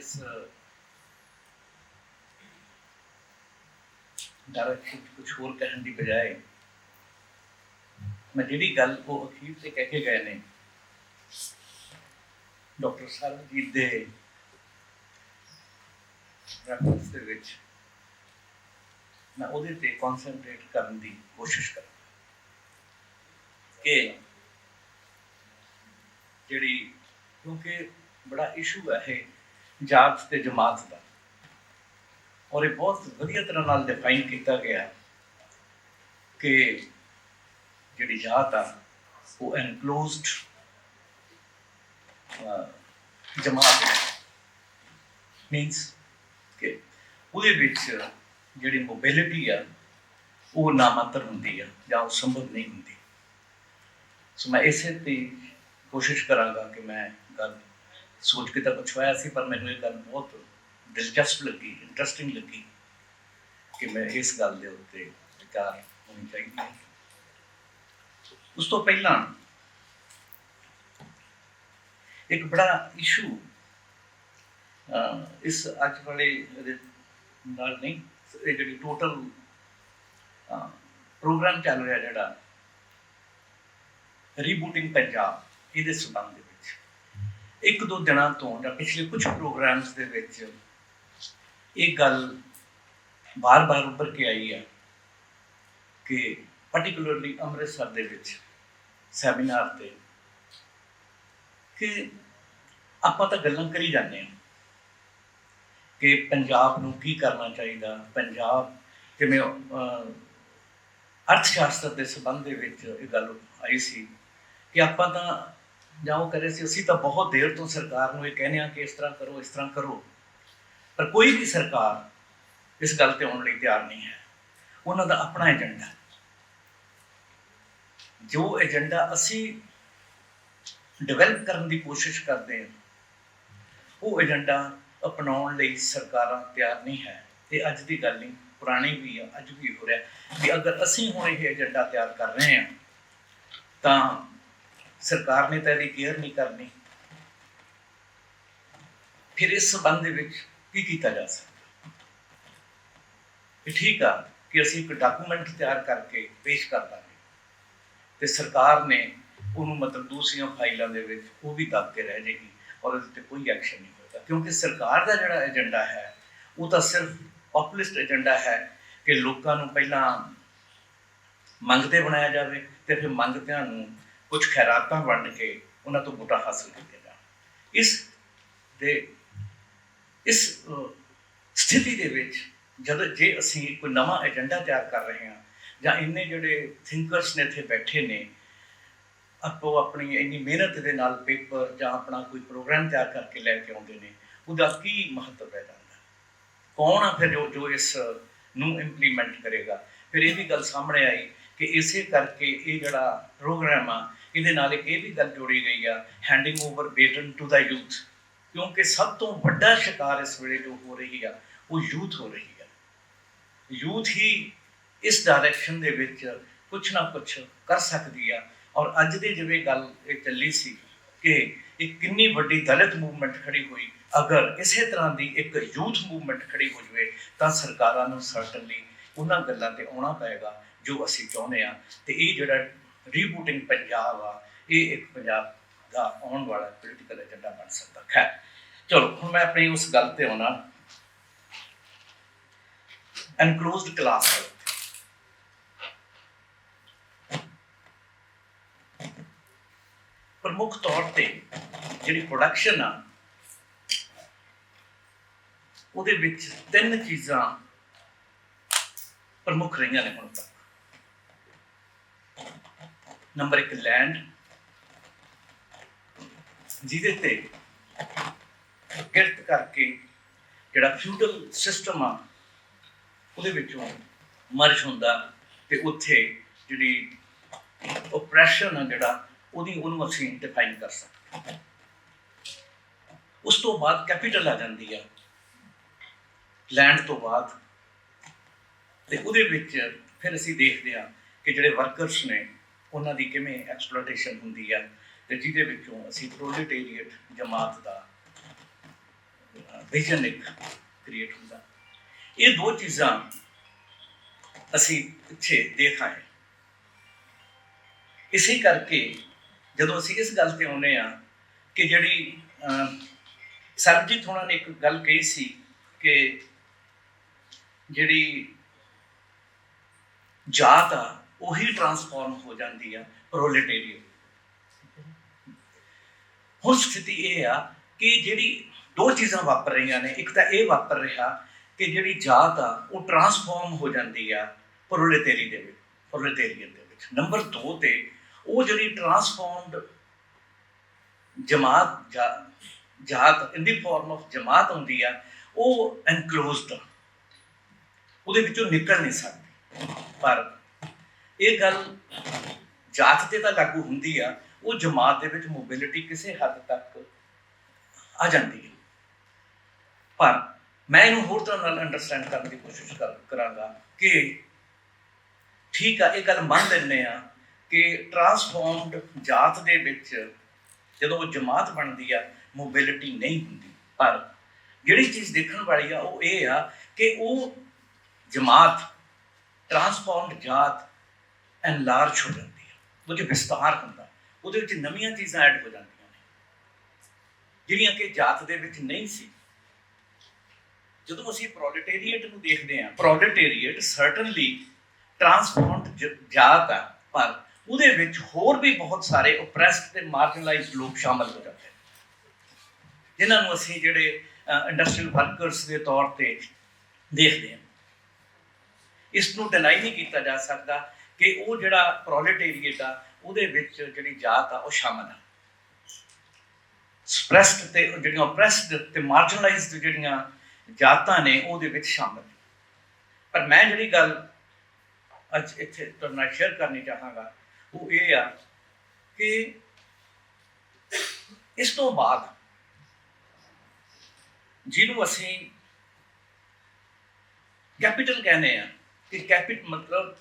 ਇਸ ਡਾਇਰੈਕਸ਼ਨ ਕੁਝ ਹੋਰ ਕਹਿਣ ਦੀ ਬਜਾਏ ਮੈਂ ਜਿਹੜੀ ਗੱਲ ਉਹ ਅਖੀਰ ਤੇ ਕਹਿ ਕੇ ਗਏ ਨੇ, ਡਾਕਟਰ ਸਰਬਜੀਤ ਦੇ ਰੈਫਰੈਂਸ ਦੇ ਵਿੱਚ ਮੈਂ ਉਹਦੇ ਤੇ ਕਨਸੈਂਟਰੇਟ ਕਰਨ ਦੀ ਕੋਸ਼ਿਸ਼ ਕਰਾਂ ਕਿ ਜਿਹੜੀ ਕਿਉਂਕਿ ਬੜਾ ਇਸ਼ੂ ਹੈ ਇਹ ਜਾਤ ਤੇ ਜਮਾਤ ਦਾ। ਔਰ ਇਹ ਬਹੁਤ ਵਧੀਆ ਤਰ੍ਹਾਂ ਨਾਲ ਡਿਫਾਈਨ ਕੀਤਾ ਗਿਆ ਕਿ ਜਿਹੜੀ ਜਾਤ ਆ, ਉਹ ਐਨਕਲੋਜ਼ਡ ਜਮਾਤ ਮੀਨਸ ਕਿ ਉਹਦੇ ਵਿੱਚ ਜਿਹੜੀ ਮੋਬਿਲਿਟੀ ਆ, ਉਹ ਨਾਮਾਤਰ ਹੁੰਦੀ ਆ ਜਾਂ ਉਹ ਸੰਭਵ ਨਹੀਂ ਹੁੰਦੀ। ਸੋ ਮੈਂ ਇਸੇ ਤੇ ਕੋਸ਼ਿਸ਼ ਕਰਾਂਗਾ ਕਿ ਮੈਂ ਗੱਲ ਸੋਚ ਕੇ ਤਾਂ ਕੁਛ ਹੋਇਆ ਸੀ, ਪਰ ਮੈਨੂੰ ਇਹ ਗੱਲ ਬਹੁਤ ਦਿਲਚਸਪ ਲੱਗੀ ਇੰਟਰਸਟਿੰਗ ਲੱਗੀ ਕਿ ਮੈਂ ਇਸ ਗੱਲ ਦੇ ਉੱਤੇ ਵਿਚਾਰ ਹੋਣੀ ਚਾਹੀਦੀ ਹੈ ਉਸ ਤੋਂ ਪਹਿਲਾਂ ਇੱਕ ਬੜਾ ਇਸ਼ੂ ਇਸ ਅੱਜ ਵਾਲੇ ਨਾਲ ਨਹੀਂ, ਇਹ ਜਿਹੜੀ ਟੋਟਲ ਪ੍ਰੋਗਰਾਮ ਚੱਲ ਰਿਹਾ ਜਿਹੜਾ ਰੀਬੂਟਿੰਗ ਪੰਜਾਬ, ਇਹਦੇ ਸੰਬੰਧ ਇੱਕ ਦੋ ਦਿਨਾਂ ਤੋਂ ਜਾਂ ਪਿਛਲੇ ਕੁਝ ਪ੍ਰੋਗਰਾਮਸ ਦੇ ਵਿੱਚ ਇਹ ਗੱਲ ਬਾਰ-ਬਾਰ ਉੱਪਰ ਕੇ ਆਈ ਹੈ ਕਿ ਪਾਰਟਿਕੂਲਰਲੀ ਅੰਮ੍ਰਿਤਸਰ ਦੇ ਵਿੱਚ ਸੈਮੀਨਾਰ ਤੇ ਕਿ ਆਪਾਂ ਤਾਂ ਗੱਲਾਂ ਕਰੀ ਜਾਂਦੇ ਹਾਂ ਕਿ ਪੰਜਾਬ ਨੂੰ ਕੀ ਕਰਨਾ ਚਾਹੀਦਾ, ਪੰਜਾਬ ਕਿਵੇਂ ਅਰਥ ਸ਼ਾਸਤਰ ਦੇ ਸੰਬੰਧ ਦੇ ਵਿੱਚ ਇਹ ਗੱਲ ਆਈ ਸੀ ਕਿ ਆਪਾਂ ਤਾਂ ਜਾਂ ਉਹ ਕਰੇ ਸੀ, ਅਸੀਂ ਤਾਂ ਬਹੁਤ ਦੇਰ ਤੋਂ ਸਰਕਾਰ ਨੂੰ ਇਹ ਕਹਿੰਦੇ ਆ ਕਿ ਇਸ ਤਰ੍ਹਾਂ ਕਰੋ, ਇਸ ਤਰ੍ਹਾਂ ਕਰੋ। ਪਰ ਕੋਈ ਵੀ ਸਰਕਾਰ ਇਸ ਗੱਲ ਤੇ ਆਉਣ ਲਈ ਤਿਆਰ ਨਹੀਂ ਹੈ। ਉਹਨਾਂ ਦਾ ਆਪਣਾ ਏਜੰਡਾ। ਜੋ ਏਜੰਡਾ ਅਸੀਂ ਡਿਵੈਲਪ ਕਰਨ ਦੀ ਕੋਸ਼ਿਸ਼ ਕਰਦੇ ਹਾਂ, ਉਹ ਏਜੰਡਾ ਅਪਣਾਉਣ ਲਈ ਸਰਕਾਰਾਂ ਤਿਆਰ ਨਹੀਂ ਹੈ। ਇਹ ਅੱਜ ਦੀ ਗੱਲ ਨਹੀਂ, ਪੁਰਾਣੀ ਵੀ ਆ, ਅੱਜ ਵੀ ਹੋ ਰਿਹਾ। ਕਿ ਅਗਰ ਅਸੀਂ ਹੁਣ ਇਹ ਏਜੰਡਾ ਤਿਆਰ ਕਰ ਰਹੇ ਹਾਂ, ਤਾਂ ਸਰਕਾਰ ਨੇ ਤਾਂ ਇਹਦੀ ਕੇਅਰ ਨਹੀਂ ਕਰਨੀ। ਫਿਰ ਇਸ ਸੰਬੰਧ ਦੇ ਵਿੱਚ ਕੀ ਕੀਤਾ ਜਾ ਸਕਦਾ? ਇਹ ਠੀਕ ਆ ਕਿ ਅਸੀਂ ਇੱਕ ਡਾਕੂਮੈਂਟ ਤਿਆਰ ਕਰਕੇ ਪੇਸ਼ ਕਰ ਦਾਂਗੇ। ਤੇ ਸਰਕਾਰ ਨੇ ਉਹਨੂੰ ਮਤਲਬ ਦੂਸਰੀਆਂ ਫਾਈਲਾਂ ਦੇ ਵਿੱਚ ਉਹ ਵੀ ਦੱਬ ਕੇ ਰਹਿ ਜਾਏਗੀ ਔਰ ਉਹਦੇ ਤੇ ਕੋਈ ਐਕਸ਼ਨ ਨਹੀਂ ਹੋਏਗਾ। ਕਿਉਂਕਿ ਸਰਕਾਰ ਦਾ ਜਿਹੜਾ ਏਜੰਡਾ ਹੈ, ਉਹ ਤਾਂ ਸਿਰਫ ਪਪੂਲਿਸਟ ਏਜੰਡਾ ਹੈ ਕਿ ਲੋਕਾਂ ਨੂੰ ਪਹਿਲਾਂ ਮੰਗਤੇ ਬਣਾਇਆ ਜਾਵੇ ਤੇ ਫਿਰ ਮੰਗਤਿਆਂ ਨੂੰ ਕੁਝ ਖੈਰਾਤਾਂ ਵੰਡ ਕੇ ਉਹਨਾਂ ਤੋਂ ਵੋਟਾਂ ਹਾਸਲ ਕੀਤੀਆਂ ਜਾਣ ਇਸ ਦੇ, ਇਸ ਸਥਿਤੀ ਦੇ ਵਿੱਚ ਜਦ ਜੇ ਅਸੀਂ ਕੋਈ ਨਵਾਂ ਏਜੰਡਾ ਤਿਆਰ ਕਰ ਰਹੇ ਹਾਂ ਜਾਂ ਇੰਨੇ ਜਿਹੜੇ ਥਿੰਕਰਸ ਨੇ ਇੱਥੇ ਬੈਠੇ ਨੇ, ਆਪੋ ਆਪਣੀ ਇੰਨੀ ਮਿਹਨਤ ਦੇ ਨਾਲ ਪੇਪਰ ਜਾਂ ਆਪਣਾ ਕੋਈ ਪ੍ਰੋਗਰਾਮ ਤਿਆਰ ਕਰਕੇ ਲੈ ਕੇ ਆਉਂਦੇ ਨੇ, ਉਹਦਾ ਕੀ ਮਹੱਤਵ ਹੈ ਜਾਂਦਾ? ਕੌਣ ਆ ਫਿਰ ਜੋ ਜੋ ਇਸ ਨੂੰ ਇੰਪਲੀਮੈਂਟ ਕਰੇਗਾ? ਫਿਰ ਇਹ ਵੀ ਗੱਲ ਸਾਹਮਣੇ ਆਈ ਕਿ ਇਸੇ ਕਰਕੇ ਇਹ ਜਿਹੜਾ ਪ੍ਰੋਗਰਾਮ ਆ ਇਹਦੇ ਨਾਲ ਇੱਕ ਇਹ ਵੀ ਗੱਲ ਜੋੜੀ ਗਈ ਆ handing over baton to the youth ਕਿਉਂਕਿ ਸਭ ਤੋਂ ਵੱਡਾ ਸ਼ਿਕਾਰ ਇਸ ਵੇਲੇ ਜੋ ਹੋ ਰਹੀ ਆ, ਉਹ ਯੂਥ ਹੋ ਰਹੀ ਆ। ਯੂਥ ਹੀ ਇਸ ਡਾਇਰੈਕਸ਼ਨ ਦੇ ਵਿੱਚ ਕੁਝ ਨਾ ਕੁਝ ਕਰ ਸਕਦੀ ਆ। ਔਰ ਅੱਜ ਦੀ ਜਿਵੇਂ ਗੱਲ ਇਹ ਚੱਲੀ ਸੀ ਕਿ ਇਹ ਕਿੰਨੀ ਵੱਡੀ ਦਲਿਤ ਮੂਵਮੈਂਟ ਖੜੀ ਹੋਈ, ਅਗਰ ਇਸੇ ਤਰ੍ਹਾਂ ਦੀ ਇੱਕ ਯੂਥ ਮੂਵਮੈਂਟ ਖੜੀ ਹੋ ਜਵੇ, ਤਾਂ ਸਰਕਾਰਾਂ ਨੂੰ ਸਰਟਨਲੀ ਉਹਨਾਂ ਗੱਲਾਂ ਤੇ ਆਉਣਾ ਪਏਗਾ ਜੋ ਅਸੀਂ ਚਾਹੁੰਦੇ ਆ ਤੇ ਇਹ ਜਿਹੜਾ ਰੀਬੂਟਿੰਗ ਪੰਜਾਬ ਆ, ਇਹ ਇੱਕ ਪੰਜਾਬ ਦਾ ਆਉਣ ਵਾਲਾ ਪੋਲੀਟੀਕਲ ਏਜੰਡਾ ਬਣ ਸਕਦਾ ਹੈ। ਚਲੋ, ਹੁਣ ਮੈਂ ਆਪਣੀ ਉਸ ਗੱਲ ਤੇ ਆਉਣਾ। ਐਨਕਲੋਜ਼ਡ ਕਲਾਸ ਪ੍ਰਮੁੱਖ ਤੌਰ ਤੇ ਜਿਹੜੀ ਪ੍ਰੋਡਕਸ਼ਨ ਆ, ਉਹਦੇ ਵਿੱਚ ਤਿੰਨ ਚੀਜ਼ਾਂ ਪ੍ਰਮੁੱਖ ਰਹੀਆਂ ਨੇ ਹੁਣ ਤੱਕ। ਨੰਬਰ 1 ਲੈਂਡ ਜਿਹਦੇ ਤੇ ਕਿਰਤ ਕਰਕੇ ਜਿਹੜਾ ਫਿਊਡਲ ਸਿਸਟਮ ਆ, ਉਹਦੇ ਵਿੱਚੋਂ ਮਰਜ ਹੁੰਦਾ ਤੇ ਉੱਥੇ ਜਿਹੜੀ ਓਪਰੈਸ਼ਨ ਆ ਜਿਹੜਾ, ਉਹਦੀ, ਉਹਨੂੰ ਅਸੀਂ ਡਿਫਾਈਨ ਕਰ ਸਕਦੇ ਉਸ ਤੋਂ ਬਾਅਦ ਕੈਪੀਟਲ ਆ ਜਾਂਦੀ ਆ ਲੈਂਡ ਤੋਂ ਬਾਅਦ। ਤੇ ਉਹਦੇ ਵਿੱਚ ਫਿਰ ਅਸੀਂ ਦੇਖਦੇ ਹਾਂ ਕਿ ਜਿਹੜੇ ਵਰਕਰਸ ਨੇ ਉਹਨਾਂ ਦੀ ਕਿਵੇਂ ਐਕਸਪਲੋਇਟੇਸ਼ਨ ਹੁੰਦੀ ਆ ਤੇ ਜਿਹਦੇ ਵਿੱਚੋਂ ਅਸੀਂ ਪ੍ਰੋਲੇਟੇਰੀਏਟ ਜਮਾਤ ਦਾ ਵਿਜ਼ਨ ਇੱਕ ਕ੍ਰੀਏਟ ਹੁੰਦਾ। ਇਹ ਦੋ ਚੀਜ਼ਾਂ ਅਸੀਂ ਪਿੱਛੇ ਦੇਖਾਂ ਆਏ ਇਸੇ ਕਰਕੇ ਜਦੋਂ ਅਸੀਂ ਇਸ ਗੱਲ ਤੇ ਆਉਨੇ ਆ ਕਿ ਜਿਹੜੀ ਅਮ, ਸਰਬਜੀਤ ਹੋਣਾ ਨੇ ਇੱਕ ਗੱਲ ਕਹੀ ਸੀ ਕਿ ਜਿਹੜੀ ਜਾਤ ਆ ਉਹੀ ਟਰਾਂਸਫਾਰਮ ਹੋ ਜਾਂਦੀ ਆ ਪ੍ਰੋਲੇਟੇਰੀਅਨ ਹੁਣ ਸਥਿਤੀ ਇਹ ਆ ਕਿ ਜਿਹੜੀ ਦੋ ਚੀਜ਼ਾਂ ਵਾਪਰ ਰਹੀਆਂ ਨੇ, ਇੱਕ ਤਾਂ ਇਹ ਵਾਪਰ ਰਿਹਾ ਕਿ ਜਿਹੜੀ ਜਾਤ ਆ, ਉਹ ਟਰਾਂਸਫਾਰਮ ਹੋ ਜਾਂਦੀ ਆ ਪ੍ਰੋਲੇਟੇਰੀ ਦੇ ਵਿੱਚ ਪ੍ਰੋਲੇਟੇਰੀਅਨ ਦੇ ਵਿੱਚ। ਨੰਬਰ 2 ਤੇ ਉਹ ਜਿਹੜੀ ਟਰਾਂਸਫਾਰਮਡ ਜਮਾਤ ਜਾਤ ਇਨ ਦੀ ਫਾਰਮ ਆਫ ਜਮਾਤ ਹੁੰਦੀ ਆ, ਉਹ ਐਨਕਲੋਜ਼ਡ ਉਹਦੇ ਵਿੱਚੋਂ ਨਿਕਲ ਨਹੀਂ ਸਕਦੀ। ਪਰ ਇਹ ਗੱਲ ਜਾਤ ਤੇ ਤਾਂ ਲਾਗੂ ਹੁੰਦੀ ਆ, ਉਹ ਜਮਾਤ ਦੇ ਵਿੱਚ ਮੋਬਿਲਿਟੀ ਕਿਸੇ ਹੱਦ ਤੱਕ ਆ ਜਾਂਦੀ ਹੈ। ਪਰ ਮੈਂ ਇਹਨੂੰ ਹੋਰ ਤਰ੍ਹਾਂ ਨਾਲ ਅੰਡਰਸਟੈਂਡ ਕਰਨ ਦੀ ਕੋਸ਼ਿਸ਼ ਕਰ- ਕਰਾਂਗਾ ਕਿ ਠੀਕ ਆ, ਇਹ ਗੱਲ ਮੰਨ ਲੈਂਦੇ ਆ ਕਿ ਟਰਾਂਸਫਾਰਮਡ ਜਾਤ ਦੇ ਵਿੱਚ ਜਦੋਂ ਉਹ ਜਮਾਤ ਬਣਦੀ ਆ ਮੋਬਿਲਿਟੀ ਨਹੀਂ ਹੁੰਦੀ। ਪਰ ਜਿਹੜੀ ਚੀਜ਼ ਦੇਖਣ ਵਾਲੀ ਆ, ਉਹ ਇਹ ਆ ਕਿ ਉਹ ਜਮਾਤ ਟਰਾਂਸਫਾਰਮਡ ਜਾਤ ਐਨਲਾਰਜ ਹੋ ਜਾਂਦੀ ਹੈ। ਉਹਦੇ ਵਿਸਤਾਰ ਹੁੰਦਾ, ਉਹਦੇ ਵਿੱਚ ਨਵੀਆਂ ਚੀਜ਼ਾਂ ਐਡ ਹੋ ਜਾਂਦੀਆਂ ਨੇ। ਜਿਹੜੀਆਂ ਕਿ ਜਾਤ ਦੇ ਵਿੱਚ ਨਹੀਂ ਸੀ। ਜਦੋਂ ਅਸੀਂ ਪ੍ਰੋਲੇਟੇਰੀਏਟ ਨੂੰ ਦੇਖਦੇ ਹਾਂ ਪ੍ਰੋਲੇਟੇਰੀਏਟ ਸਰਟਨਲੀ ਟਰਾਂਸਫਾਰਮਡ ਜਾਤ ਆ, ਪਰ ਉਹਦੇ ਵਿੱਚ ਹੋਰ ਵੀ ਬਹੁਤ ਸਾਰੇ ਓਪਰੈਸਡ ਤੇ ਮਾਰਜਨਲਾਈਜ਼ਡ ਲੋਕ ਸ਼ਾਮਲ ਹੋ ਜਾਂਦੇ ਨੇ। ਜਿਨ੍ਹਾਂ ਨੂੰ ਅਸੀਂ ਜਿਹੜੇ ਇੰਡਸਟਰੀਅਲ ਵਰਕਰਸ ਦੇ ਤੌਰ ਤੇ ਦੇਖਦੇ ਹਾਂ। ਇਸ ਨੂੰ ਡਿਨਾਈ ਨਹੀਂ ਕੀਤਾ ਜਾ ਸਕਦਾ। ਕਿ ਉਹ ਜਿਹੜਾ ਪ੍ਰੋਲੇਟੇਰੀਏਟ ਆ ਉਹਦੇ ਵਿੱਚ ਜਿਹੜੀ ਜਾਤ ਆ, ਉਹ ਸ਼ਾਮਲ ਆ। ਸਪਰੈਸਡ ਤੇ ਜਿਹੜੀਆਂ ਓਪਰੈਸਡ ਤੇ ਮਾਰਜਨਲਾਈਜ਼ਡ ਜਿਹੜੀਆਂ ਜਾਤਾਂ ਨੇ, ਉਹਦੇ ਵਿੱਚ ਸ਼ਾਮਲ ਪਰ ਮੈਂ ਜਿਹੜੀ ਗੱਲ ਅੱਜ ਇੱਥੇ ਤੁਹਾਡੇ ਨਾਲ ਸ਼ੇਅਰ ਕਰਨੀ ਚਾਹਾਂਗਾ, ਉਹ ਇਹ ਆ ਕਿ ਇਸ ਤੋਂ ਬਾਅਦ ਜਿਹਨੂੰ ਅਸੀਂ ਕੈਪੀਟਲ ਕਹਿੰਦੇ ਆ, ਕਿ ਕੈਪਿਟ ਮਤਲਬ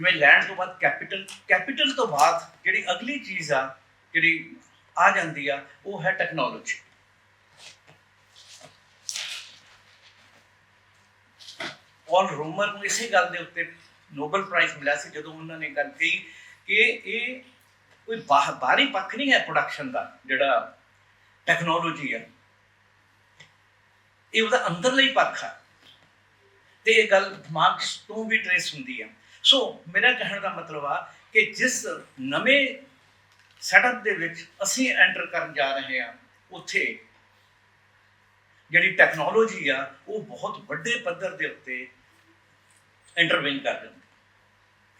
ਜਿਵੇਂ ਲੈਂਡ ਤੋਂ ਬਾਅਦ ਕੈਪੀਟਲ ਕੈਪੀਟਲ ਤੋਂ ਬਾਅਦ ਜਿਹੜੀ ਅਗਲੀ ਚੀਜ਼ ਆ, ਜਿਹੜੀ ਆ ਜਾਂਦੀ ਆ, ਉਹ ਹੈ ਟੈਕਨੋਲੋਜੀ ਔਰ ਰੋਮਰ ਨੂੰ ਇਸੇ ਗੱਲ ਦੇ ਉੱਤੇ ਨੋਬਲ ਪ੍ਰਾਈਜ਼ ਮਿਲਿਆ ਸੀ, ਜਦੋਂ ਉਹਨਾਂ ਨੇ ਗੱਲ ਕਹੀ ਕਿ ਇਹ ਕੋਈ ਬਾਹ- ਬਾਹਰੀ ਪੱਖ ਨਹੀਂ ਹੈ ਪ੍ਰੋਡਕਸ਼ਨ ਦਾ, ਜਿਹੜਾ ਟੈਕਨੋਲੋਜੀ ਆ। ਇਹ ਉਹਦਾ ਅੰਦਰਲਾ ਹੀ ਪੱਖ ਆ। ਤੇ ਇਹ ਗੱਲ ਦਿਮਾਗ ਤੋਂ ਵੀ ਟ੍ਰੇਸ ਹੁੰਦੀ ਆ। ਸੋ ਮੇਰਾ ਕਹਿਣ ਦਾ ਮਤਲਬ ਆ ਕਿ ਜਿਸ ਨਵੇਂ ਸੈਟਅਪ ਦੇ ਵਿੱਚ ਅਸੀਂ ਐਂਟਰ ਕਰਨ ਜਾ ਰਹੇ ਹਾਂ ਉੱਥੇ ਜਿਹੜੀ ਟੈਕਨੋਲੋਜੀ ਆ, ਉਹ ਬਹੁਤ ਵੱਡੇ ਪੱਧਰ ਦੇ ਉੱਤੇ ਇੰਟਰਵੈਨ ਕਰ ਜਾਂਦੀ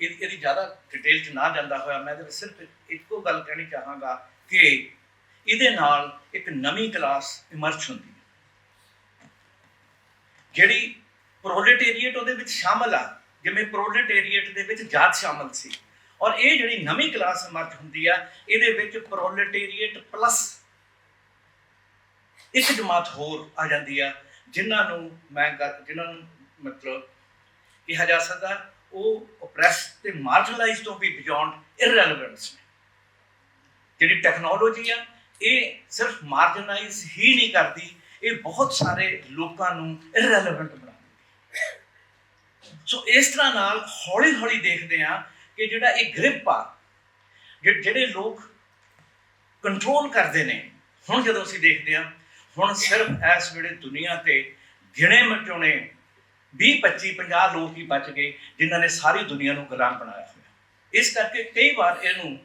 ਇਹ ਇਹਦੀ ਜ਼ਿਆਦਾ ਡਿਟੇਲ ਚ ਨਾ ਜਾਂਦਾ ਹੋਇਆ, ਮੈਂ ਇਹਦੇ ਸਿਰਫ ਇੱਕੋ ਗੱਲ ਕਹਿਣੀ ਚਾਹਾਂਗਾ ਕਿ ਇਹਦੇ ਨਾਲ ਇੱਕ ਨਵੀਂ ਕਲਾਸ ਇਮਰਜ ਹੁੰਦੀ ਹੈ ਜਿਹੜੀ ਪ੍ਰੋਲੇਟੇਰੀਏਟ ਉਹਦੇ ਵਿੱਚ ਸ਼ਾਮਲ ਆ ਜਿਵੇਂ ਪ੍ਰੋਲੇਟੇਰੀਏਟ ਦੇ ਵਿੱਚ ਜਾਤ ਸ਼ਾਮਲ ਸੀ। ਔਰ ਇਹ ਜਿਹੜੀ ਨਵੀਂ ਕਲਾਸ ਮਰਜ਼ ਹੁੰਦੀ ਆ, ਇਹਦੇ ਵਿੱਚ ਪ੍ਰੋਲੇਟੇਰੀਏਟ ਪਲੱਸ ਇੱਕ ਜਮਾਤ ਹੋਰ ਆ ਜਾਂਦੀ ਆ, ਜਿਨ੍ਹਾਂ ਨੂੰ ਮੈਂ ਗੱਲ- ਜਿਨ੍ਹਾਂ ਨੂੰ ਮਤਲਬ ਕਿਹਾ ਜਾ ਸਕਦਾ, ਉਹ ਓਪਰੈਸ ਤੇ ਮਾਰਜਨਲਾਈਜ਼ ਤੋਂ ਵੀ ਬਿਯੋਂਡ ਇਰਰੈਲੇਵੈਂਟਸ ਨੇ। ਜਿਹੜੀ ਟੈਕਨੋਲੋਜੀ ਆ, ਇਹ ਸਿਰਫ ਮਾਰਜਨਲਾਈਜ਼ ਹੀ ਨਹੀਂ ਕਰਦੀ, ਇਹ ਬਹੁਤ ਸਾਰੇ ਲੋਕਾਂ ਨੂੰ ਇਰਰੈਲੇਵੈਂਟ ਸੋ ਇਸ ਤਰ੍ਹਾਂ ਨਾਲ ਹੌਲੀ ਹੌਲੀ ਦੇਖਦੇ ਆ ਕਿ ਜਿਹੜਾ ਇਹ ਗ੍ਰਿਪ ਆ ਜਿਹੜੇ ਲੋਕ ਕੰਟਰੋਲ ਕਰਦੇ ਨੇ, ਹੁਣ ਜਦੋਂ ਅਸੀਂ ਦੇਖਦੇ ਆ ਹੁਣ ਸਿਰਫ ਇਸ ਵੇਲੇ ਦੁਨੀਆ ਤੇ ਗਿਣੇ ਮਚੋਣੇ 20 25 50 ਲੋਕ ਹੀ ਬਚ ਗਏ, ਜਿਨ੍ਹਾਂ ਨੇ ਸਾਰੀ ਦੁਨੀਆ ਨੂੰ ਗੁਲਾਮ ਬਣਾਇਆ ਹੋਇਆ। ਇਸ ਕਰਕੇ ਕਈ ਵਾਰ ਇਹਨੂੰ,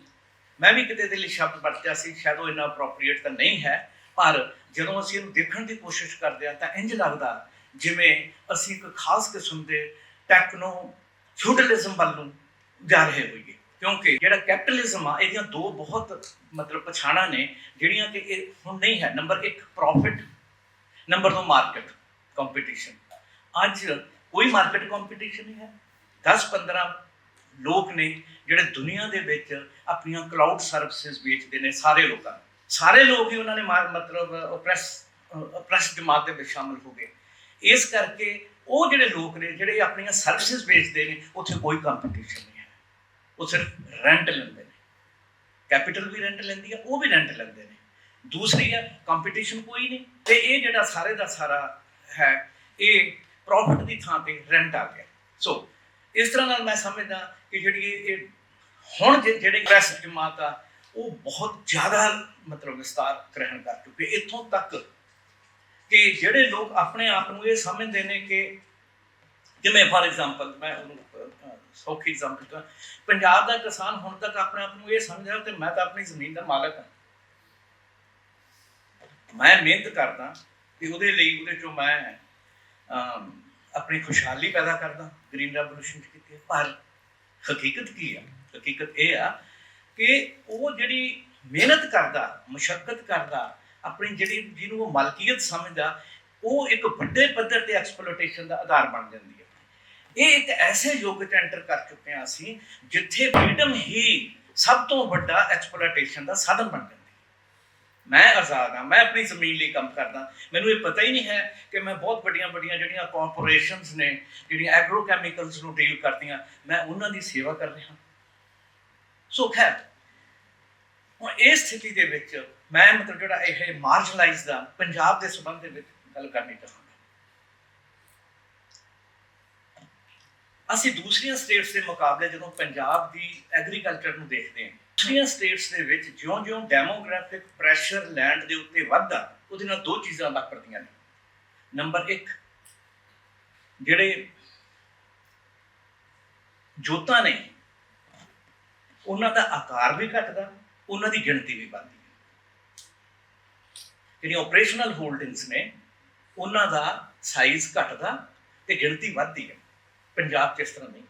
ਮੈਂ ਵੀ ਕਿਤੇ ਦੇ ਲਈ ਸ਼ਬਦ ਵਰਤਿਆ ਸੀ, ਸ਼ਾਇਦ ਉਹ ਇੰਨਾ ਅਪਰੋਪਰੀਏਟ ਤਾਂ ਨਹੀਂ ਹੈ, ਪਰ ਜਦੋਂ ਅਸੀਂ ਇਹਨੂੰ ਦੇਖਣ ਦੀ ਕੋਸ਼ਿਸ਼ ਕਰਦੇ ਆ ਤਾਂ ਇੰਜ ਲੱਗਦਾ, ਜਿਵੇਂ ਅਸੀਂ ਇੱਕ ਖਾਸ ਕਿਸਮ ਦੇ ਟੈਕਨੋ ਫਿਊਡਲਿਜ਼ਮ ਵੱਲ ਨੂੰ ਜਾ ਰਹੇ ਹੋਈਏ ਕਿਉਂਕਿ ਜਿਹੜਾ ਕੈਪੀਟਲਿਜ਼ਮ ਆ, ਇਹਦੀਆਂ ਦੋ ਬਹੁਤ ਮਤਲਬ ਪਛਾਣਾਂ ਨੇ, ਜਿਹੜੀਆਂ ਕਿ ਇਹ ਹੁਣ ਨਹੀਂ ਹੈ। Number 1 profit number 2 market competition ਅੱਜ ਕੋਈ ਮਾਰਕੀਟ ਕੰਪੀਟੀਸ਼ਨ ਨਹੀਂ ਹੈ। 10 15 ਲੋਕ ਨੇ ਜਿਹੜੇ ਦੁਨੀਆ ਦੇ ਵਿੱਚ ਆਪਣੀਆਂ ਕਲਾਊਡ ਸਰਵਿਸਿਜ਼ ਵੇਚਦੇ ਨੇ ਸਾਰੇ ਲੋਕਾਂ ਨੂੰ। ਸਾਰੇ ਲੋਕ ਹੀ ਉਹਨਾਂ ਨੇ ਮਾਰ- ਮਤਲਬ ਪ੍ਰੈਸ ਓਪਰੈਸ ਜਮਾਤ ਦੇ ਵਿੱਚ ਸ਼ਾਮਲ ਹੋ ਗਏ। ਇਸ ਕਰਕੇ ਉਹ ਜਿਹੜੇ ਲੋਕ ਨੇ, ਜਿਹੜੇ ਆਪਣੀਆਂ ਸਰਵਿਸਿਜ਼ ਵੇਚਦੇ ਨੇ, ਉੱਥੇ ਕੋਈ ਕੰਪੀਟੀਸ਼ਨ ਨਹੀਂ ਹੈ। ਉਹ ਸਿਰਫ ਰੈਂਟ ਲੈਂਦੇ ਨੇ। ਕੈਪੀਟਲ ਵੀ ਰੈਂਟ ਲੈਂਦੀ ਹੈ, ਉਹ ਵੀ ਰੈਂਟ ਲੈਂਦੇ ਨੇ। ਦੂਸਰੀ ਹੈ ਕੰਪੀਟੀਸ਼ਨ ਕੋਈ ਨਹੀਂ। ਤੇ ਇਹ ਜਿਹੜਾ ਸਾਰੇ ਦਾ ਸਾਰਾ ਹੈ, ਇਹ ਪ੍ਰੋਫਿਟ ਦੀ ਥਾਂ ਤੇ ਰੈਂਟ ਆ ਗਿਆ। ਸੋ ਇਸ ਤਰ੍ਹਾਂ ਨਾਲ ਮੈਂ ਸਮਝਦਾ ਕਿ ਜਿਹੜੀ ਇਹ ਹੁਣ ਜਿਹੜੇ ਪ੍ਰੈਸ ਜਮਾਤ ਆ, ਉਹ ਬਹੁਤ ਜ਼ਿਆਦਾ ਮਤਲਬ ਵਿਸਤਾਰ ਗ੍ਰਹਿਣ ਕਰ ਚੁੱਕੇ, ਇੱਥੋਂ ਤੱਕ ਕਿ ਜਿਹੜੇ ਲੋਕ ਆਪਣੇ ਆਪ ਨੂੰ ਇਹ ਸਮਝਦੇ ਨੇ ਕਿ ਜਿਵੇਂ ਫਾਰ ਐਗਜ਼ਾਮਪਲ ਮੈਂ ਉਹਨੂੰ ਸੌਖੀ ਐਗਜ਼ਾਮਪਲ ਤਾਂ ਪੰਜਾਬ ਦਾ ਕਿਸਾਨ ਹੁਣ ਤੱਕ ਆਪਣੇ ਆਪ ਨੂੰ ਇਹ ਸਮਝਦਾ ਕਿ ਮੈਂ ਤਾਂ ਆਪਣੀ ਜ਼ਮੀਨ ਦਾ ਮਾਲਕ ਹਾਂ। ਮੈਂ ਮਿਹਨਤ ਕਰਦਾ ਤੇ ਉਹਦੇ ਲਈ ਉਹਦੇ ਚੋਂ ਮੈਂ ਅਮ, ਆਪਣੀ ਖੁਸ਼ਹਾਲੀ ਪੈਦਾ ਕਰਦਾ ਗ੍ਰੀਨ ਰੈਵੋਲੂਸ਼ਨ ਕੀਤੀ ਪਰ ਹਕੀਕਤ ਕੀ ਆ? ਹਕੀਕਤ ਇਹ ਆ ਕਿ ਉਹ ਜਿਹੜੀ ਮਿਹਨਤ ਕਰਦਾ ਮੁਸ਼ਕਲ ਕਰਦਾ ਆਪਣੀ ਜਿਹੜੀ ਜਿਹਨੂੰ ਉਹ ਮਾਲਕੀਅਤ ਸਮਝਦਾ, ਉਹ ਇੱਕ ਵੱਡੇ ਪੱਧਰ ਤੇ ਐਕਸਪਲੋਇਟੇਸ਼ਨ ਦਾ ਆਧਾਰ ਬਣ ਜਾਂਦੀ ਹੈ। ਇਹ ਇੱਕ ਐਸੇ ਯੁੱਗ ਚ ਐਂਟਰ ਕਰ ਚੁੱਕੇ ਹਾਂ ਅਸੀਂ, ਜਿੱਥੇ ਫਰੀडम ਹੀ ਸਭ ਤੋਂ ਵੱਡਾ ਐਕਸਪਲੋਇਟੇਸ਼ਨ ਦਾ ਸਾਧਨ ਬਣ ਜਾਂਦੀ ਮੈਂ ਆਜ਼ਾਦ ਹਾਂ, ਮੈਂ ਆਪਣੀ ਜ਼ਮੀਨ ਲਈ ਕੰਮ ਕਰਦਾ ਮੈਨੂੰ ਇਹ ਪਤਾ ਹੀ ਨਹੀਂ ਹੈ ਕਿ ਮੈਂ ਬਹੁਤ ਵੱਡੀਆਂ ਵੱਡੀਆਂ ਜਿਹੜੀਆਂ ਕਾਰਪੋਰੇਸ਼ਨਸ ਨੇ, ਜਿਹੜੀਆਂ ਐਗਰੋ ਕੈਮੀਕਲਸ ਨੂੰ ਡੀਲ ਕਰਦੀਆਂ, ਮੈਂ ਉਹਨਾਂ ਦੀ ਸੇਵਾ ਕਰ ਰਿਹਾ ਸੋ ਖੈਰ, ਹੁਣ ਇਸ ਸਥਿਤੀ ਦੇ ਵਿੱਚ ਮੈਂ ਮਤਲਬ ਜਿਹੜਾ ਇਹ ਮਾਰਜਨਲਾਈਜ਼ ਦਾ ਪੰਜਾਬ ਦੇ ਸੰਬੰਧ ਦੇ ਵਿੱਚ ਗੱਲ ਕਰਨੀ ਚਾਹਾਂਗਾ ਅਸੀਂ ਦੂਸਰੀਆਂ ਸਟੇਟਸ ਦੇ ਮੁਕਾਬਲੇ ਜਦੋਂ ਪੰਜਾਬ ਦੀ ਐਗਰੀਕਲਚਰ ਨੂੰ ਦੇਖਦੇ ਹਾਂ, ਦੂਸਰੀਆਂ ਸਟੇਟਸ ਦੇ ਵਿੱਚ ਜਿਉਂ-ਜਿਉਂ ਡੈਮੋਗ੍ਰਾਫਿਕ ਪ੍ਰੈਸ਼ਰ ਲੈਂਡ ਦੇ ਉੱਤੇ ਵੱਧਦਾ, ਉਹਦੇ ਨਾਲ ਦੋ ਚੀਜ਼ਾਂ ਵਾਪਰਦੀਆਂ ਨੇ। ਨੰਬਰ 1 ਜਿਹੜੇ ਜੋਤਾਂ ਨੇ, ਉਹਨਾਂ ਦਾ ਆਕਾਰ ਵੀ ਘਟਦਾ, ਉਹਨਾਂ ਦੀ ਗਿਣਤੀ ਵੀ ਵੱਧਦੀ। ਜਿਹੜੀਆਂ ਆਪਰੇਸ਼ਨਲ ਹੋਲਡਿੰਗਸ ਨੇ, ਉਹਨਾਂ ਦਾ ਸਾਈਜ਼ ਘਟਦਾ ਤੇ ਗਿਣਤੀ ਵੱਧਦੀ ਹੈ। ਪੰਜਾਬ 'ਚ ਇਸ ਤਰ੍ਹਾਂ ਨਹੀਂ।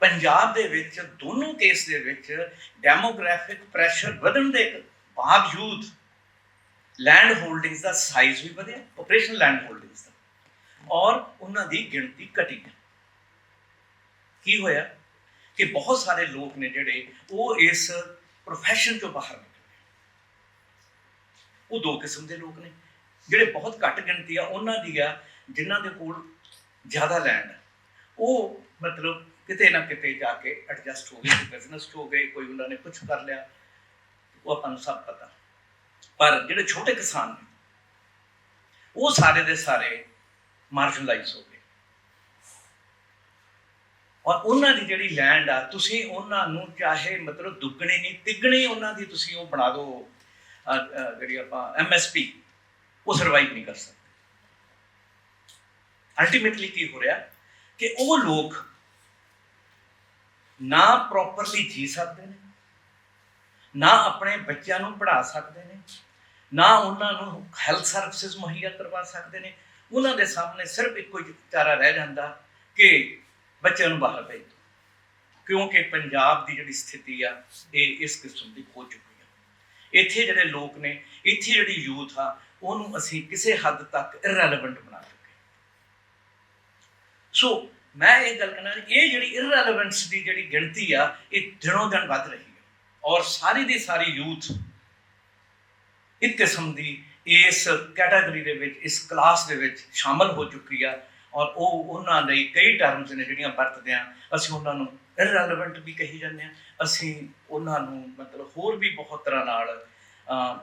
ਪੰਜਾਬ ਦੇ ਵਿੱਚ, ਦੋਨੋਂ ਕੇਸ ਦੇ ਵਿੱਚ ਡੈਮੋਗ੍ਰਾਫਿਕ ਪ੍ਰੈਸ਼ਰ ਵਧਣ ਦੇ ਬਾਵਜੂਦ ਲੈਂਡ ਹੋਲਡਿੰਗਸ ਦਾ ਸਾਈਜ਼ ਵੀ ਵਧਿਆ ਆਪਰੇਸ਼ਨਲ ਲੈਂਡ ਹੋਲਡਿੰਗਸ ਦਾ। ਔਰ ਉਹਨਾਂ ਦੀ ਗਿਣਤੀ ਘਟੀ ਕੀ ਹੋਇਆ? ਕਿ ਬਹੁਤ ਸਾਰੇ ਲੋਕ ਨੇ ਜਿਹੜੇ, ਉਹ ਇਸ profession ਚੋਂ ਬਾਹਰ ਨੇ। ਉਹ ਦੋ ਕਿਸਮ ਦੇ ਲੋਕ ਨੇ। ਜਿਹੜੇ ਬਹੁਤ ਘੱਟ ਗਿਣਤੀ ਆ, ਉਹਨਾਂ ਦੀ ਆ, ਜਿਨ੍ਹਾਂ ਦੇ ਕੋਲ ਜ਼ਿਆਦਾ ਲੈਂਡ ਉਹ ਮਤਲਬ ਕਿਤੇ ਨਾ ਕਿਤੇ ਜਾ ਕੇ ਐਡਜਸਟ ਹੋ ਗਏ ਬਿਜ਼ਨਸ ਹੋ ਗਏ, ਕੋਈ ਉਹਨਾਂ ਨੇ ਕੁਝ ਕਰ ਲਿਆ, ਉਹ ਆਪਾਂ ਨੂੰ ਸਭ ਪਤਾ। ਪਰ ਜਿਹੜੇ ਛੋਟੇ ਕਿਸਾਨ ਨੇ, ਉਹ ਸਾਰੇ ਦੇ ਸਾਰੇ ਮਾਰਜਨਲਾਈਜ਼ ਹੋ ਗਏ। ਔਰ ਉਹਨਾਂ ਦੀ ਜਿਹੜੀ ਲੈਂਡ ਆ, ਤੁਸੀਂ ਉਹਨਾਂ ਨੂੰ ਚਾਹੇ ਮਤਲਬ ਦੁੱਗਣੇ ਨਹੀਂ, ਤਿੱਗਣੇ ਉਹਨਾਂ ਦੀ ਤੁਸੀਂ ਉਹ ਬਣਾ ਦਿਓ ਜਿਹੜੀ ਆਪਾਂ ਐਮਐਸਪੀ ਉਹ ਸਰਵਾਈਵ ਨਹੀਂ ਕਰ ਸਕਦੇ। ਅਲਟੀਮੇਟਲੀ ਕੀ ਹੋ ਰਿਹਾ ਕਿ ਉਹ ਲੋਕ ਨਾ ਪ੍ਰੋਪਰਲੀ ਜੀ ਸਕਦੇ ਨੇ, ਨਾ ਆਪਣੇ ਬੱਚਿਆਂ ਨੂੰ ਪੜ੍ਹਾ ਸਕਦੇ ਨੇ, ਨਾ ਉਹਨਾਂ ਨੂੰ ਹੈਲਥ ਸਰਵਿਸਿਜ਼ ਮੁਹੱਈਆ ਕਰਵਾ ਸਕਦੇ ਨੇ। ਉਹਨਾਂ ਦੇ ਸਾਹਮਣੇ ਸਿਰਫ ਇੱਕੋ ਹੀ ਚਾਰਾ ਰਹਿ ਜਾਂਦਾ ਕਿ ਬੱਚਿਆਂ ਨੂੰ ਬਾਹਰ ਭੇਜ ਦਿਓ ਕਿਉਂਕਿ ਪੰਜਾਬ ਦੀ ਜਿਹੜੀ ਸਥਿਤੀ ਆ, ਇਹ ਇਸ ਕਿਸਮ ਦੀ ਹੋ ਚੁੱਕੀ ਇੱਥੇ ਜਿਹੜੇ ਲੋਕ ਨੇ, ਇੱਥੇ ਜਿਹੜੀ ਯੂਥ ਆ, ਉਹਨੂੰ ਅਸੀਂ ਕਿਸੇ ਹੱਦ ਤੱਕ ਇਰਰੈਲੇਵੈਂਟ ਬਣਾ ਚੁੱਕੇ ਸੋ ਮੈਂ ਇਹ ਗੱਲ ਕਹਿਣਾ ਇਹ ਜਿਹੜੀ ਇਰਰੈਲੇਵੈਂਸ ਦੀ ਜਿਹੜੀ ਗਿਣਤੀ ਆ, ਇਹ ਦਿਨੋਂ ਦਿਨ ਵੱਧ ਰਹੀ ਹੈ। ਔਰ ਸਾਰੀ ਦੀ ਸਾਰੀ ਯੂਥ ਇੱਕ ਕਿਸਮ ਦੀ ਇਸ ਕੈਟਾਗਰੀ ਦੇ ਵਿੱਚ, ਇਸ ਕਲਾਸ ਦੇ ਵਿੱਚ ਸ਼ਾਮਲ ਹੋ ਚੁੱਕੀ ਆ। ਔਰ ਉਹ ਉਹਨਾਂ ਲਈ ਕਈ ਟਰਮਸ ਨੇ ਜਿਹੜੀਆਂ ਵਰਤਦੇ ਆ ਅਸੀਂ ਉਹਨਾਂ ਨੂੰ ਇਰਰੈਲੇਵੈਂਟ ਵੀ ਕਹੀ ਜਾਂਦੇ ਆ ਅਸੀਂ ਉਹਨਾਂ ਨੂੰ ਮਤਲਬ ਹੋਰ ਵੀ ਬਹੁਤ ਤਰ੍ਹਾਂ ਨਾਲ ਅਹ,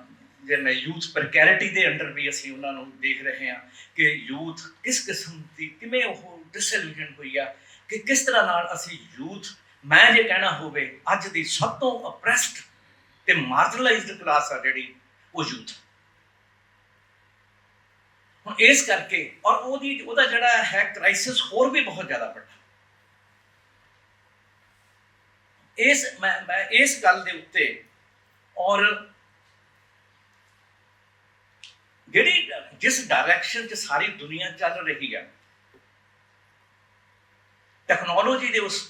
ਜਿਵੇਂ ਯੂਥ ਪ੍ਰਕੈਰਿਟੀ ਦੇ ਅੰਡਰ ਵੀ ਅਸੀਂ ਉਹਨਾਂ ਨੂੰ ਦੇਖ ਰਹੇ ਹਾਂ ਕਿ ਯੂਥ ਕਿਸ ਕਿਸਮ ਦੀ ਕਿਵੇਂ ਉਹ ਡਿਸਇਲੂਜਨ ਹੋਈ ਆ ਕਿ ਕਿਸ ਤਰ੍ਹਾਂ ਨਾਲ ਅਸੀਂ ਯੂਥ ਮੈਂ ਜੇ ਕਹਿਣਾ ਹੋਵੇ ਅੱਜ ਦੀ ਸਭ ਤੋਂ ਅਪਰੈਸਡ ਤੇ ਮਾਰਜਨਲਾਈਜ਼ਡ ਕਲਾਸ ਆ ਜਿਹੜੀ ਉਹ ਯੂਥ ਇਸ ਕਰਕੇ ਔਰ ਉਹਦੀ, ਉਹਦਾ ਜਿਹੜਾ ਹੈ ਕ੍ਰਾਈਸਿਸ ਹੋਰ ਵੀ ਬਹੁਤ ਜ਼ਿਆਦਾ ਵੱਡਾ। ਇਸ, ਮੈਂ ਮੈਂ ਇਸ ਗੱਲ ਦੇ ਉੱਤੇ ਔਰ ਜਿਹੜੀ, ਜਿਸ ਡਾਇਰੈਕਸ਼ਨ 'ਚ ਸਾਰੀ ਦੁਨੀਆ ਚੱਲ ਰਹੀ ਹੈ ਟੈਕਨੋਲੋਜੀ ਦੇ ਉਸ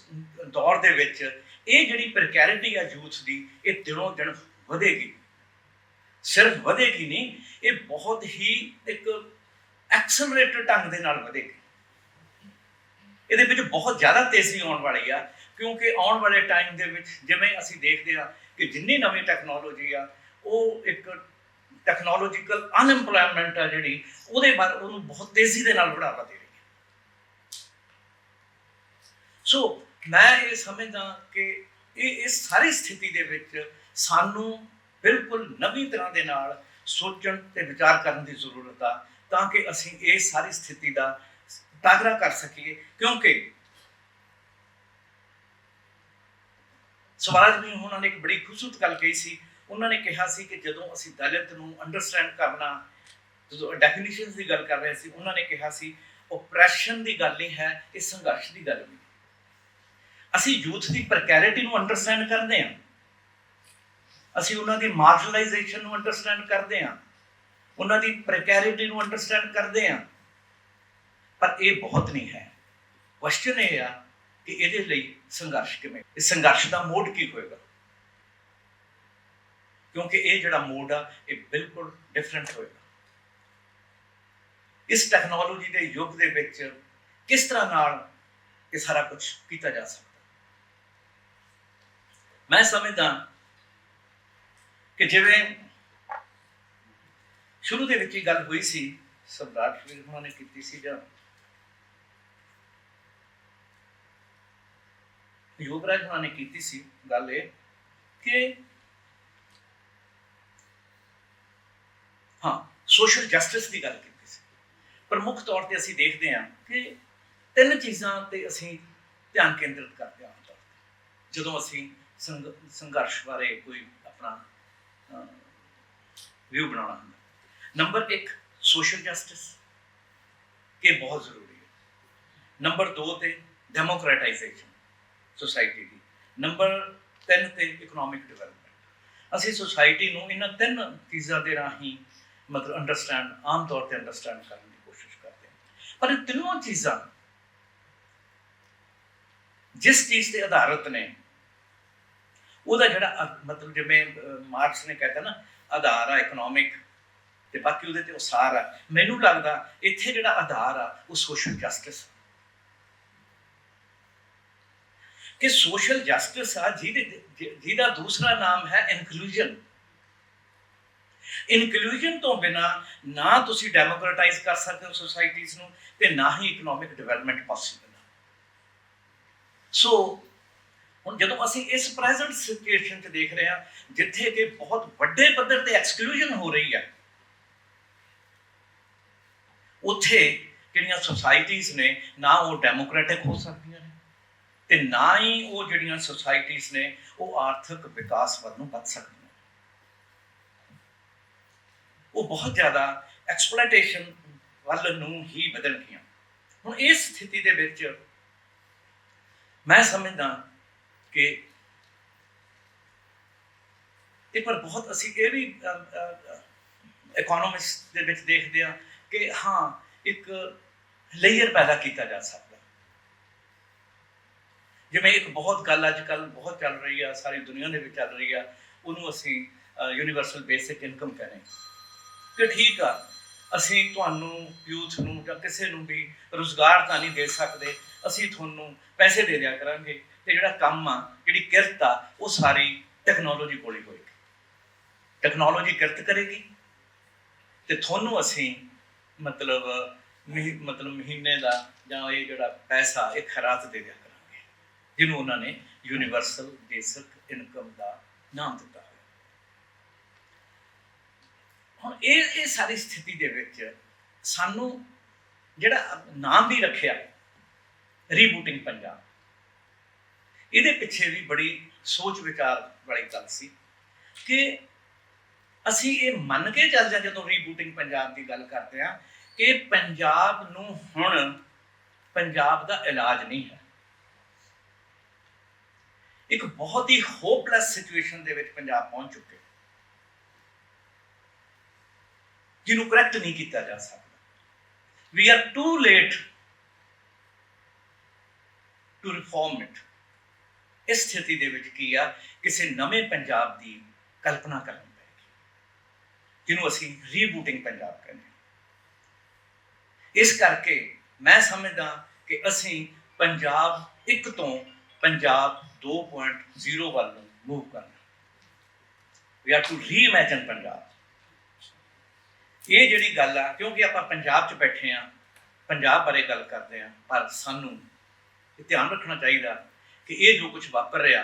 ਦੌਰ ਦੇ ਵਿੱਚ ਇਹ ਜਿਹੜੀ ਪ੍ਰਕੈਰਿਟੀ ਆ ਯੂਥ ਦੀ, ਇਹ ਦਿਨੋਂ ਦਿਨ ਵਧੇਗੀ। ਸਿਰਫ ਵਧੇਗੀ ਨਹੀਂ, ਇਹ ਬਹੁਤ ਹੀ ਇੱਕ ਐਕਸਲਰੇਟਡ ਢੰਗ ਦੇ ਨਾਲ ਵਧੇਗੀ ਇਹਦੇ ਵਿੱਚ ਬਹੁਤ ਜ਼ਿਆਦਾ ਤੇਜ਼ੀ ਆਉਣ ਵਾਲੀ ਆ, ਕਿਉਂਕਿ ਆਉਣ ਵਾਲੇ ਟਾਈਮ ਦੇ ਵਿੱਚ ਜਿਵੇਂ ਅਸੀਂ ਦੇਖਦੇ ਹਾਂ ਕਿ ਜਿੰਨੀ ਨਵੀਂ ਟੈਕਨੋਲੋਜੀ ਆ, ਉਹ ਇੱਕ ਟੈਕਨੋਲੋਜੀਕਲ ਅਨਐਮਪਲੋਇਮੈਂਟ ਆ ਜਿਹੜੀ, ਉਹਦੇ ਬਾਰੇ ਉਹਨੂੰ ਬਹੁਤ ਤੇਜ਼ੀ ਦੇ ਨਾਲ ਬੜਾਵਾ ਦੇ ਰਹੀ ਹੈ ਸੋ ਮੈਂ ਇਹ ਸਮਝਦਾ ਕਿ ਇਹ, ਇਸ ਸਾਰੀ ਸਥਿਤੀ ਦੇ ਵਿੱਚ ਸਾਨੂੰ ਬਿਲਕੁਲ ਨਵੀਂ ਤਰ੍ਹਾਂ ਦੇ ਨਾਲ ਸੋਚਣ ਤੇ ਵਿਚਾਰ ਕਰਨ ਦੀ ਜ਼ਰੂਰਤ ਆ ਤਾਂ ਕਿ ਅਸੀਂ ਇਹ ਸਾਰੀ ਸਥਿਤੀ ਦਾ ਟਾਕਰਾ ਕਰ ਸਕੀਏ, ਕਿਉਂਕਿ ਸਵਰਾਜ ਵੀ ਉਹਨਾਂ ਨੇ ਇੱਕ ਬੜੀ ਖੂਬਸੂਰਤ ਗੱਲ ਕਹੀ ਸੀ। ਉਹਨਾਂ ਨੇ ਕਿਹਾ ਸੀ ਕਿ ਜਦੋਂ ਅਸੀਂ ਦਲਿਤ ਨੂੰ ਅੰਡਰਸਟੈਂਡ ਕਰਨਾ, ਜਦੋਂ ਡੈਫੀਨੇਸ਼ਨਸ ਦੀ ਗੱਲ ਕਰ ਰਹੇ ਸੀ, ਉਹਨਾਂ ਨੇ ਕਿਹਾ ਸੀ ਓਪਰੈਸ਼ਨ ਦੀ ਗੱਲ ਨਹੀਂ ਹੈ, ਇਹ ਸੰਘਰਸ਼ ਦੀ ਗੱਲ ਵੀ ਅਸੀਂ ਯੂਥ ਦੀ ਪ੍ਰਕੈਰਿਟੀ ਨੂੰ ਅੰਡਰਸਟੈਂਡ ਕਰਦੇ ਹਾਂ। ਅਸੀਂ ਉਹਨਾਂ ਦੀ ਮਾਰਜਨਲਾਈਜੇਸ਼ਨ ਨੂੰ ਅੰਡਰਸਟੈਂਡ ਕਰਦੇ ਹਾਂ। ਉਹਨਾਂ ਦੀ ਪ੍ਰੈਕੈਰਿਟੀ ਨੂੰ ਅੰਡਰਸਟੈਂਡ ਕਰਦੇ ਹਾਂ। ਪਰ ਇਹ ਬਹੁਤ ਨਹੀਂ ਹੈ। ਕੁਐਸਚਨ ਇਹ ਆ ਕਿ ਇਹਦੇ ਲਈ ਸੰਘਰਸ਼ ਕਿਵੇਂ? ਇਹ ਸੰਘਰਸ਼ ਦਾ ਮੋਡ ਕੀ ਹੋਏਗਾ? ਕਿਉਂਕਿ ਇਹ ਜਿਹੜਾ ਮੋਡ ਆ, ਇਹ ਬਿਲਕੁਲ ਡਿਫਰੈਂਟ ਹੋਏਗਾ। ਇਸ ਟੈਕਨੋਲੋਜੀ ਦੇ ਯੁੱਗ ਦੇ ਵਿੱਚ ਕਿਸ ਤਰ੍ਹਾਂ ਨਾਲ ਇਹ ਸਾਰਾ ਕੁਝ ਕੀਤਾ ਜਾ ਸਕਦਾ? ਮੈਂ ਸਮਝਦਾ ਕਿ ਜਿਵੇਂ ਸ਼ੁਰੂ ਦੇ ਵਿੱਚ ਹੀ ਗੱਲ ਹੋਈ ਸੀ, ਸਰਦਾਰ ਸ਼ਵੀਰ ਉਹਨਾਂ ਨੇ ਕੀਤੀ ਸੀ ਜਾਂ ਯੋਗਰਾਜ ਉਹਨਾਂ ਨੇ ਕੀਤੀ ਸੀ, ਗੱਲ ਇਹ ਕਿ ਹਾਂ ਸੋਸ਼ਲ ਜਸਟਿਸ ਦੀ ਗੱਲ ਕੀਤੀ ਸੀ। ਪ੍ਰਮੁੱਖ ਤੌਰ ਤੇ ਅਸੀਂ ਦੇਖਦੇ ਹਾਂ ਕਿ ਤਿੰਨ ਚੀਜ਼ਾਂ ਤੇ ਅਸੀਂ ਧਿਆਨ ਕੇਂਦਰਿਤ ਕਰਦੇ ਹਾਂ ਜਦੋਂ ਅਸੀਂ ਸੰਘ- ਸੰਘਰਸ਼ ਬਾਰੇ ਕੋਈ ਆਪਣਾ ਵਿਊ ਬਣਾਉਣਾ ਨੰਬਰ 1 ਸੋਸ਼ਲ ਜਸਟਿਸ ਕਿ ਬਹੁਤ ਜ਼ਰੂਰੀ ਹੈ। ਨੰਬਰ 2 ਤੇ ਡੈਮੋਕ੍ਰੇਟਾਈਜੇਸ਼ਨ ਸੋਸਾਇਟੀ ਦੀ। ਨੰਬਰ 3 ਤੇ ਇਕਨੋਮਿਕ ਡਿਵੈਲਪਮੈਂਟ ਅਸੀਂ ਸੋਸਾਇਟੀ ਨੂੰ ਇਹਨਾਂ ਤਿੰਨ ਚੀਜ਼ਾਂ ਦੇ ਰਾਹੀਂ ਮਤਲਬ ਅੰਡਰਸਟੈਂਡ ਆਮ ਤੌਰ ਤੇ ਅੰਡਰਸਟੈਂਡ ਕਰਨ ਦੀ ਕੋਸ਼ਿਸ਼ ਕਰਦੇ ਹਾਂ। ਪਰ ਇਹ ਤਿੰਨੋਂ ਚੀਜ਼ਾਂ ਜਿਸ ਚੀਜ਼ ਤੇ ਆਧਾਰਿਤ ਨੇ, ਉਹਦਾ ਜਿਹੜਾ ਮਤਲਬ ਜਿਵੇਂ ਮਾਰਕਸ ਨੇ ਕਹਿਤਾ ਨਾ, ਆਧਾਰ ਆ ਇਕਨੋਮਿਕ ਤੇ ਬਾਕੀ ਉਹਦੇ ਤੇ ਉਸਾਰ ਆ। ਮੈਨੂੰ ਲੱਗਦਾ ਇੱਥੇ ਜਿਹੜਾ ਆਧਾਰ ਆ, ਉਹ ਸੋਸ਼ਲ ਜਸਟਿਸ ਕਿ ਸੋਸ਼ਲ ਜਸਟਿਸ ਆ, ਜਿਹਦੇ ਜਿਹਦਾ ਦੂਸਰਾ ਨਾਮ ਹੈ ਇਨਕਲੂਜਨ ਇਨਕਲੂਜਨ ਤੋਂ ਬਿਨਾ ਨਾ ਤੁਸੀਂ ਡੈਮੋਕ੍ਰੇਟਾਈਜ਼ ਕਰ ਸਕਦੇ ਹੋ ਸੋਸਾਇਟੀਜ਼ ਨੂੰ ਤੇ ਨਾ ਹੀ ਇਕਨੋਮਿਕ ਡਿਵੈਲਪਮੈਂਟ ਪੋਸੀਬਲ ਹੈ ਸੋ ਹੁਣ ਜਦੋਂ ਅਸੀਂ ਇਸ ਪ੍ਰੈਜ਼ੈਂਟ ਸਿਚੁਏਸ਼ਨ 'ਚ ਦੇਖ ਰਹੇ ਹਾਂ, ਜਿੱਥੇ ਕਿ ਬਹੁਤ ਵੱਡੇ ਪੱਧਰ ਤੇ ਐਕਸਕਲੂਜਨ ਹੋ ਰਹੀ ਹੈ ਉੱਥੇ ਜਿਹੜੀਆਂ ਸੋਸਾਇਟੀਜ਼ ਨੇ, ਨਾ ਉਹ ਡੈਮੋਕ੍ਰੈਟਿਕ ਹੋ ਸਕਦੀਆਂ ਨੇ ਤੇ ਨਾ ਹੀ ਉਹ ਜਿਹੜੀਆਂ ਸੋਸਾਇਟੀਜ਼ ਨੇ, ਉਹ ਆਰਥਿਕ ਵਿਕਾਸ ਵੱਲ ਨੂੰ ਵੱਧ ਸਕਦੀਆਂ ਉਹ ਬਹੁਤ ਜ਼ਿਆਦਾ ਐਕਸਪਲੋਇਟੇਸ਼ਨ ਵੱਲ ਨੂੰ ਹੀ ਬਦਲਣਗੀਆਂ ਹੁਣ ਇਸ ਸਥਿਤੀ ਦੇ ਵਿੱਚ ਮੈਂ ਸਮਝਦਾ ਕਿ ਇਹ ਪਰ ਬਹੁਤ ਅਸੀਂ ਇਹ ਵੀ ਇਕਨੋਮਿਕਸ ਦੇ ਵਿੱਚ ਦੇਖਦੇ ਹਾਂ ਕਿ ਹਾਂ, ਇੱਕ ਲੇਅਰ ਪੈਦਾ ਕੀਤਾ ਜਾ ਸਕਦਾ। ਜਿਵੇਂ ਇੱਕ ਬਹੁਤ ਗੱਲ ਅੱਜ ਕੱਲ ਬਹੁਤ ਚੱਲ ਰਹੀ ਆ, ਸਾਰੀ ਦੁਨੀਆ ਦੇ ਵਿੱਚ ਚੱਲ ਰਹੀ ਆ, ਉਹਨੂੰ ਅਸੀਂ ਯੂਨੀਵਰਸਲ ਬੇਸਿਕ ਇਨਕਮ ਕਹਿੰਦੇ ਕਿ ਠੀਕ ਆ, ਅਸੀਂ ਤੁਹਾਨੂੰ ਯੂਥ ਨੂੰ ਜਾਂ ਕਿਸੇ ਨੂੰ ਵੀ ਰੋਜ਼ਗਾਰ ਤਾਂ ਨਹੀਂ ਦੇ ਸਕਦੇ, ਅਸੀਂ ਤੁਹਾਨੂੰ ਪੈਸੇ ਦੇ ਦਿਆ ਕਰਾਂਗੇ ਤੇ ਜਿਹੜਾ ਕੰਮ ਆ, ਜਿਹੜੀ ਕਿਰਤ ਆ, ਉਹ ਸਾਰੀ ਟੈਕਨੋਲੋਜੀ ਕੋਲ ਹੀ ਹੋਏਗੀ। ਟੈਕਨੋਲੋਜੀ ਕਿਰਤ ਕਰੇਗੀ। ਤੇ ਤੁਹਾਨੂੰ ਅਸੀਂ ਮਤਲਬ ਮਹੀ- ਮਤਲਬ ਮਹੀਨੇ ਦਾ ਜਾਂ ਇਹ ਜਿਹੜਾ ਪੈਸਾ ਇਹ ਖਰਾਤ ਦੇ ਦਿਆ ਕਰਾਂਗੇ। ਜਿਹਨੂੰ ਉਹਨਾਂ ਨੇ ਯੂਨੀਵਰਸਲ ਬੇਸਿਕ ਇਨਕਮ ਦਾ ਨਾਮ ਦਿੱਤਾ ਹੋਇਆ। ਹੁਣ ਇਹ ਇਹ ਸਾਰੀ ਸਥਿਤੀ ਦੇ ਵਿੱਚ ਸਾਨੂੰ ਜਿਹੜਾ ਨਾਮ ਵੀ ਰੱਖਿਆ ਰੀਬੂਟਿੰਗ ਪੰਜਾਬ। ਇਹਦੇ ਪਿੱਛੇ ਵੀ ਬੜੀ ਸੋਚ ਵਿਚਾਰ ਵਾਲੀ ਗੱਲ ਸੀ ਕਿ ਅਸੀਂ ਇਹ ਮੰਨ ਕੇ ਚੱਲ ਜਾਂ ਜਦੋਂ ਰੀਬੂਟਿੰਗ ਪੰਜਾਬ ਦੀ ਗੱਲ ਕਰਦੇ ਆ ਕਿ ਪੰਜਾਬ ਨੂੰ ਹੁਣ ਪੰਜਾਬ ਦਾ ਇਲਾਜ ਨਹੀਂ ਹੈ। ਇੱਕ ਬਹੁਤ ਹੀ ਹੋਪਲੈਸ ਸਿਚੁਏਸ਼ਨ ਦੇ ਵਿੱਚ ਪੰਜਾਬ ਪਹੁੰਚ ਚੁੱਕੇ ਜਿਹਨੂੰ ਕਰੈਕਟ ਨਹੀਂ ਕੀਤਾ ਜਾ ਸਕਦਾ। We are too late to reform it ਇਸ ਸਥਿਤੀ ਦੇ ਵਿੱਚ ਕੀ ਆ? ਕਿਸੇ ਨਵੇਂ ਪੰਜਾਬ ਦੀ ਕਲਪਨਾ ਕਰਨੀ। ਜਿਹਨੂੰ ਅਸੀਂ ਰੀਬੂਟਿੰਗ ਪੰਜਾਬ ਕਹਿੰਦੇ ਇਸ ਕਰਕੇ ਮੈਂ ਸਮਝਦਾ ਕਿ ਅਸੀਂ ਪੰਜਾਬ ਇੱਕ ਤੋਂ ਪੰਜਾਬ 2.0 ਵੱਲ ਨੂੰ ਮੂਵ ਕਰਨਾ we are to reimagine Punjab. ਇਹ ਜਿਹੜੀ ਗੱਲ ਆ, ਕਿਉਂਕਿ ਆਪਾਂ ਪੰਜਾਬ 'ਚ ਬੈਠੇ ਆ ਪੰਜਾਬ ਬਾਰੇ ਗੱਲ ਕਰਦੇ ਆ ਪਰ ਸਾਨੂੰ ਇਹ ਧਿਆਨ ਰੱਖਣਾ ਚਾਹੀਦਾ ਕਿ ਇਹ ਜੋ ਕੁਝ ਵਾਪਰ ਰਿਹਾ,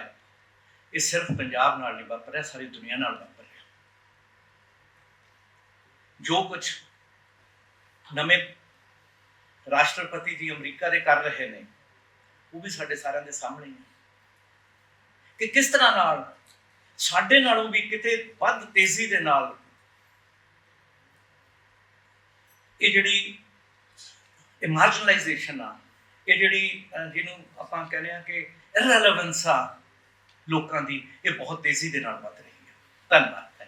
ਇਹ ਸਿਰਫ ਪੰਜਾਬ ਨਾਲ ਨਹੀਂ ਵਾਪਰ ਰਿਹਾ, ਸਾਰੀ ਦੁਨੀਆ ਨਾਲ ਵਾਪਰ ਜੋ ਕੁਝ ਨਵੇਂ ਰਾਸ਼ਟਰਪਤੀ ਜੀ ਅਮਰੀਕਾ ਦੇ ਕਰ ਰਹੇ ਨੇ, ਉਹ ਵੀ ਸਾਡੇ ਸਾਰਿਆਂ ਦੇ ਸਾਹਮਣੇ ਹੈ ਕਿ ਕਿਸ ਤਰ੍ਹਾਂ ਨਾਲ, ਸਾਡੇ ਨਾਲੋਂ ਵੀ ਕਿਤੇ ਵੱਧ ਤੇਜ਼ੀ ਦੇ ਨਾਲ ਇਹ ਜਿਹੜੀ ਇਹ ਮਾਰਜਨਲਾਈਜੇਸ਼ਨ ਆ, ਇਹ ਜਿਹੜੀ ਜਿਹਨੂੰ ਆਪਾਂ ਕਹਿੰਦੇ ਆ ਕਿ ਇਰਰੈਲੇਵੈਂਸ ਆ ਲੋਕਾਂ ਦੀ, ਇਹ ਬਹੁਤ ਤੇਜ਼ੀ ਦੇ ਨਾਲ ਵੱਧ ਰਹੀ ਹੈ। ਧੰਨਵਾਦ।